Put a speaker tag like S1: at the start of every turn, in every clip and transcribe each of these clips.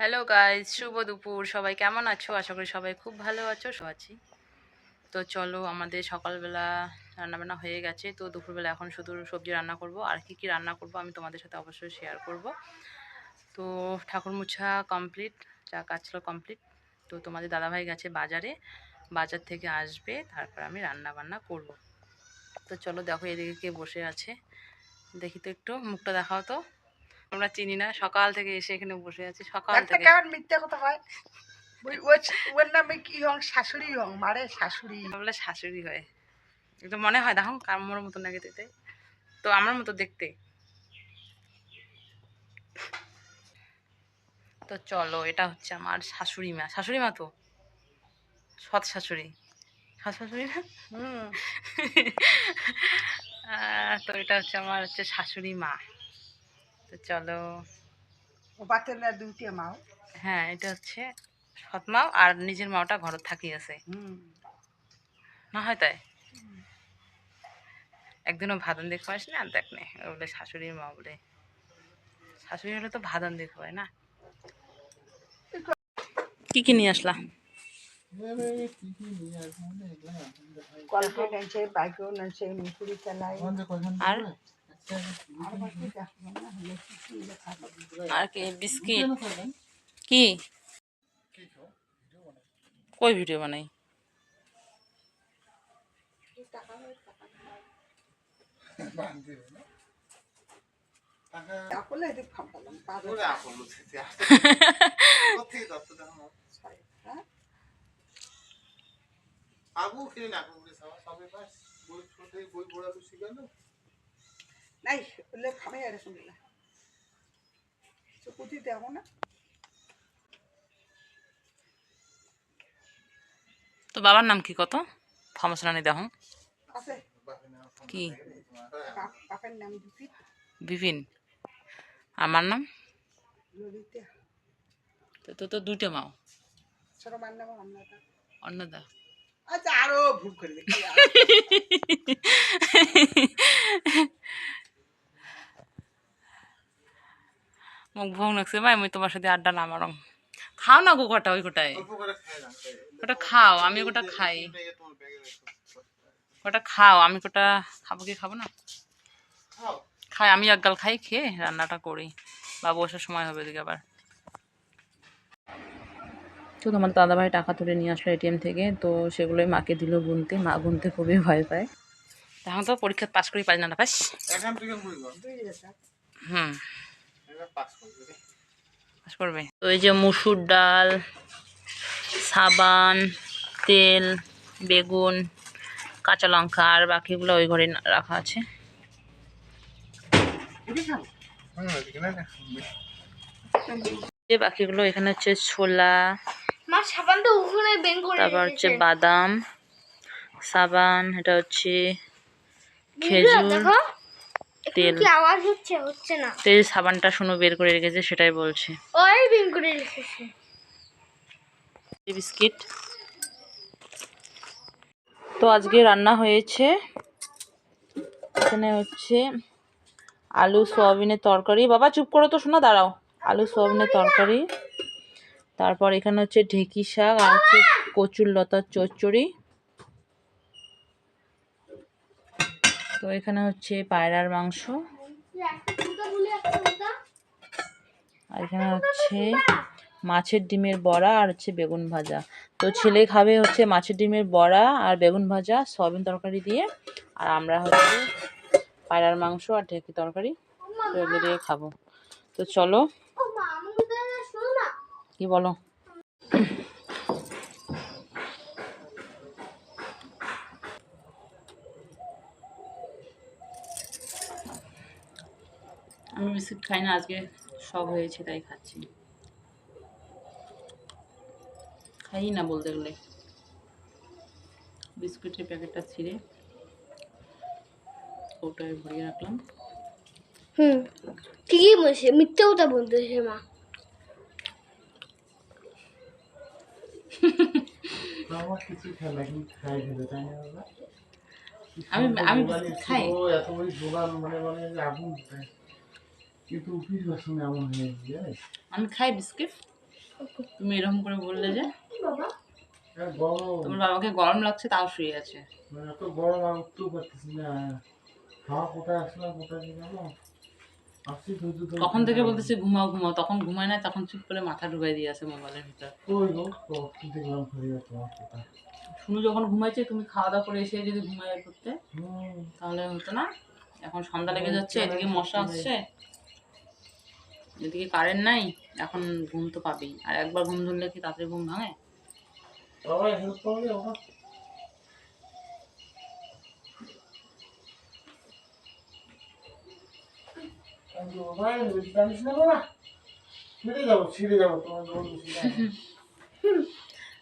S1: Hello guys শুভ দুপুর। সবাই কেমন আছো? আশা করি সবাই খুব ভালো আছো আছি। তো চলো, আমাদের সকালবেলা রান্নাবান্না হয়ে গেছে। তো দুপুরবেলা এখন শুধু সবজি রান্না করব। আর কি কি রান্না করব আমি তোমাদের সাথে অবশ্যই শেয়ার করব। তো ঠাকুর মুছা কমপ্লিট যা কাজ ছিল কমপ্লিট তো তোমাদের দাদাভাই গেছে বাজারে। বাজার থেকে আসবে, তারপর আমি রান্না বান্না করব। তো চলো, দেখো এদিকে কে বসে আছে। দেখি তো একটু, মুখটা দেখাও তো। আমরা চিনি না। সকাল থেকে এসে এখানে বসে আছি। সকাল থেকে।
S2: কেমন মিথ্যা কথা হয়? ওই ওর নামে কি হং? শাশুড়ি হং? মারে শাশুড়ি।
S1: বলে শাশুড়ি হয়। একটু মনে হয় দেখো কামড় মতো লাগে দিতে তো আমার মতো দেখতে। তো চলো এটা হচ্ছে আমার শাশুড়ি মা। শাশুড়ি মা তো? সৎ শাশুড়ি। সৎ শাশুড়ি না?
S2: হুম।
S1: আহ, তো এটা হচ্ছে আমার হচ্ছে শাশুড়ি মা। তো চলো। হ্যাঁ এটা হচ্ছে সৎ মা আর নিজের মাওটা ঘর থাকি আছে। না হয় তাই? একদিনও ভাদন দেখতে পারিস না? দেখ নে বলে শাশুড়ির মা বলে। শাশুড়ি হলে তো ভাদন দেখতে পায় না? কি কি নিয়ে আসলা? আর?
S2: আর
S1: কি বিস্কিট। কি? কই ভিডিও বানাই?
S3: আবু কিনে না সবাই বই পড়তে শিখালো।
S2: নাই বলে খামে আর শুনলে চকুতি দেখো না।
S1: তো বাবার নাম কি কত? থমাস রানী দেখো
S2: আছে।
S1: কি?
S2: নাম দুটি
S1: বিপিন। আমার নাম?
S2: ললিতে।
S1: তো তো তো দুইটা মাও
S2: ছোট মার নাম অন্যটা
S1: অন্নদা।
S2: আচ্ছা আরও ভুল করে
S1: মুখ ভোগ লাগছে। ভাই আমি তোমার সাথে আড্ডা না মারম খাও না গো কটা ওই
S3: না
S1: ওটা খাও আমি ওটা খাই। ওটা খাও আমি ওটা খাব কি খাব না? খাই আমি একগাল খাই খেয়ে রান্নাটা করি। বাবু বসার সময় হবে এদিকে আবার। তো তোমার দাদাভাই টাকা তুলে নিয়ে আসলো এটিএম থেকে তো সেগুলোই মাকে দিল গুনতে। মা গুনতে খুবই ভয় পায়। তখন তো পরীক্ষা পাস করি পারি না না পাস হুম।
S3: করবি।
S1: এই যে মুসুর ডাল সাবান তেল বেগুন কাঁচা লঙ্কা আর বাকিগুলো ওই ঘরে রাখা আছে। বাকিগুলো এখানে হচ্ছে ছোলা
S4: মা সাবানটা ওখানে বের করে
S1: তারপর হচ্ছে বাদাম সাবান এটা হচ্ছে খেজুর। তেল।
S4: আওয়াজ হচ্ছে? হচ্ছে না।
S1: তো এই যে সাবানটা শুনো বের করে রেখেছে সেটাই বলছে।
S4: ওই বের করে রেখেছে।
S1: বিস্কিট। তো আজকে রান্না হয়েছে এখানে হচ্ছে আলু সোয়াবিনের তরকারি। বাবা চুপ করো তো শোনা দাঁড়াও। আলু সোয়াবিনের তরকারি। তারপর এখানে হচ্ছে ঢেঁকি শাক আর হচ্ছে কচুর লতার চচ্চড়ি। তো এখানে হচ্ছে পায়রার মাংস। আর এখানে হচ্ছে মাছের ডিমের বড়া আর হচ্ছে বেগুন ভাজা। তো ছেলে খাবে হচ্ছে মাছের ডিমের বড়া আর বেগুন ভাজা সয়াবিন তরকারি দিয়ে। আর আমরা হচ্ছে পায়রার মাংস আর ঢেকি তরকারি দিয়ে খাব। তো চলো। কি বলো? আমি বিস্কুট খাই না আজকে সব হয়েছে তাই খাচ্ছি। খাই না বলতে গেলে। বিস্কুটের প্যাকেটটা ছিঁড়ে ওটায় ভরিয়ে রাখলাম।
S4: হুম ঠিকই বলছে মিথ্যে কথা বলতেছে মা।
S1: আমি আমি খাই।
S3: ও এত বড় দোকান মানে মানে আগুন কিন্তু এমন হয়ে
S1: আমি খাই বিস্কিট। তুমি এরকম করে বললে যে
S3: হ্যাঁ, গরম।
S1: তোমার বাবাকে গরম লাগছে তাও শুয়ে আছে।
S3: মানে এত গরম আর উঠতেও পারতেছি না। হাওয়া কোথায় আসলাম কোথায় গেলাম
S1: কখন থেকে বলতেছে ঘুমাও ঘুমাও। তখন ঘুমায় না তখন চুপ করে মাথা ঢুকাই দিয়ে আছে মোবাইলের ভিতর। শুনু যখন ঘুমাইছে তুমি খাওয়া দাওয়া করে এসে যদি ঘুমাই করতে
S3: হুম।
S1: তাহলে হতো না? এখন সন্ধ্যা লেগে যাচ্ছে এদিকে মশা আসছে। এদিকে কারেন্ট নাই এখন ঘুম তো পাবেই। আর একবার ঘুম ধরলে কি তাড়াতাড়ি ঘুম ভাঙে?
S3: সবাই হেল্প করলে বাবা। বাবা জানিস না বাবা ছিঁড়ে যাব ছিঁড়ে যাব তোমার জল বেশি দাও না।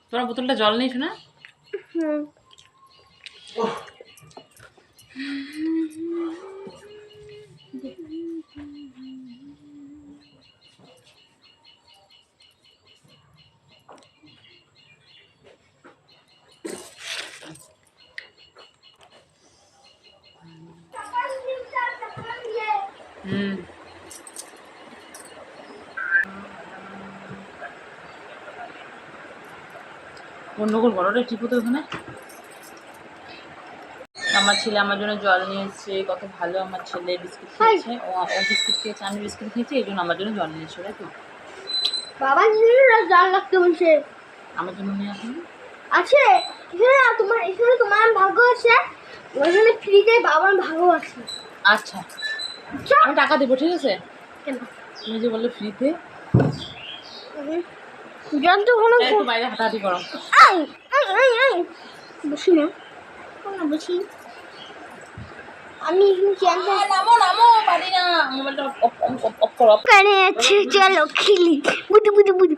S1: তোরা বোতলটা জল নিস না
S4: হুম।
S1: গন্ডগোল ঘরটা ঠিক হতো ওখানে? আমার ছেলে আমার জন্য জল নিয়ে এসছে কত ভালো আমার ছেলে বিস্কুট খেয়েছে। ও ও বিস্কুট খেয়েছে আমি বিস্কুট খেয়েছি এই জন্য আমার জন্য জল নিয়ে এসছে তাই তো?
S4: বাবা জাল রাখতে বলছে
S1: আমার জন্য নিয়ে আসুন
S4: আছে এখানে তোমার এখানে তোমার ভাগ্য আছে ওখানে ফ্রিতে বাবার ভাগ্য আছে।
S1: আচ্ছা। আমি টাকা দেবো ঠিক আছে?
S4: কেন?
S1: তুমি যে বললে ফ্রিতে
S4: জান তো কোনো
S1: বাইরে হাঁটাহাঁটি করো।
S4: বসি না। না বসি? আমি জানতে চলো খেলি। বুদু বুদু বুদু।